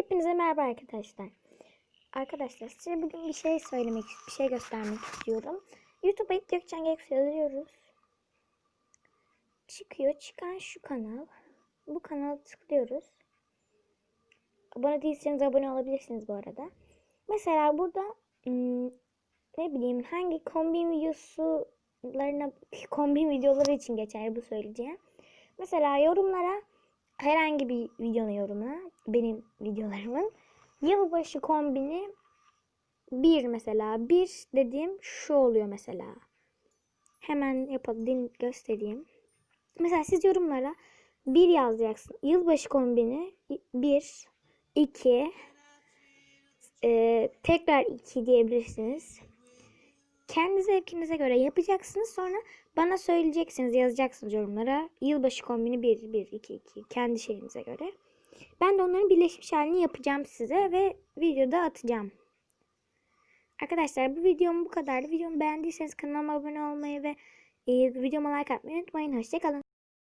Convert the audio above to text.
Hepinize merhaba arkadaşlar. Arkadaşlar size bugün bir şey söylemek, bir şey göstermek istiyorum. YouTube'a ilk Gökçen Gex yazıyoruz. Çıkıyor. Çıkan şu kanal. Bu kanala tıklıyoruz. Abone değilseniz abone olabilirsiniz bu arada. Mesela burada hmm, ne bileyim hangi kombin videosularına kombin videoları için geçerli bu söyleyeceğim. Mesela yorumlara herhangi bir videonun yorumuna benim videolarımın yılbaşı kombini bir mesela bir dediğim şu oluyor mesela. Hemen yapalım göstereyim. Mesela siz yorumlara bir yazacaksın. Yılbaşı kombini bir, iki, e, tekrar iki diyebilirsiniz. Kendi zevkinize göre yapacaksınız. Sonra bana söyleyeceksiniz, yazacaksınız yorumlara. Yılbaşı kombini 1, 1, 2, 2. Kendi şeyinize göre. Ben de onların birleşmiş halini yapacağım size ve videoda atacağım. Arkadaşlar bu videom bu kadardı. Videomu beğendiyseniz kanalıma abone olmayı ve e, videoma like atmayı unutmayın. Hoşçakalın.